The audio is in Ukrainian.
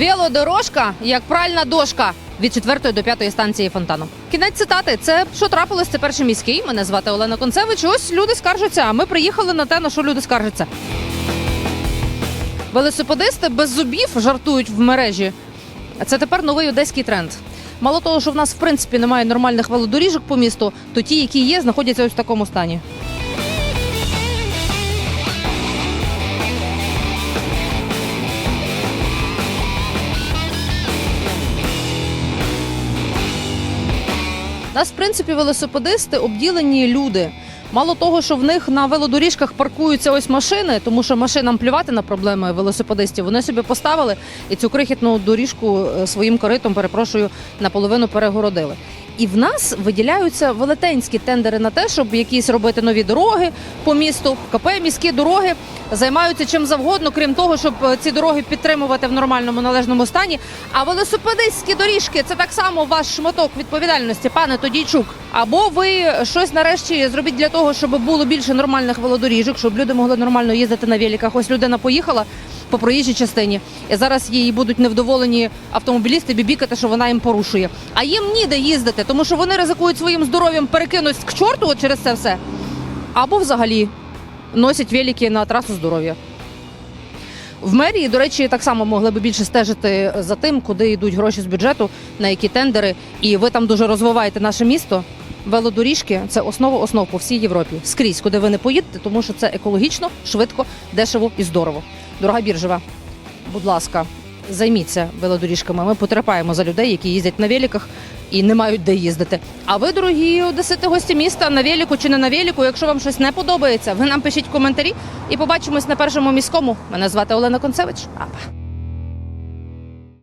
Велодорожка як пральна дошка від 4 до 5 станції фонтану. Кінець цитати. Це що трапилось? Це перший міський. Мене звати Олена Концевич. Ось люди скаржаться. А ми приїхали на те, на що люди скаржаться. Велосипедисти без зубів жартують в мережі. Це тепер новий одеський тренд. Мало того, що в нас в принципі немає нормальних велодоріжок по місту, то ті, які є, знаходяться ось в такому стані. Нас, в принципі, велосипедисти обділені люди. Мало того, що в них на велодоріжках паркуються ось машини, тому що машинам плювати на проблеми велосипедистів. Вони собі поставили і цю крихітну доріжку е, своїм коритом, перепрошую, наполовину перегородили. І в нас виділяються велетенські тендери на те, щоб якісь робити нові дороги по місту. КП міські дороги займаються чим завгодно, крім того, щоб е, ці дороги підтримувати в нормальному належному стані. А велосипедистські доріжки це так само ваш шматок відповідальності, пане Тодійчук. Або ви щось нарешті зробіть для того, щоб було більше нормальних велодоріжок, щоб люди могли нормально їздити на великах. Ось людина поїхала по проїжджій частині, і зараз їй будуть невдоволені автомобілісти бібікати, що вона їм порушує. А їм ніде їздити, тому що вони ризикують своїм здоров'ям перекинуть к чорту через це все. Або взагалі носять велики на трасу здоров'я. В мерії, до речі, так само могли би більше стежити за тим, куди йдуть гроші з бюджету, на які тендери. І ви там дуже розвиваєте наше місто. Велодоріжки це основа основ по всій Європі. Скрізь, куди ви не поїдете, тому що це екологічно, швидко, дешево і здорово. Дорога біржева, будь ласка, займіться велодоріжками. Ми потерпаємо за людей, які їздять на великах і не мають де їздити. А ви, дорогі одесити, гості міста, на велику чи не на велику, якщо вам щось не подобається, ви нам пишіть коментарі і побачимось на першому міському. Мене звати Олена Концевич. Апа.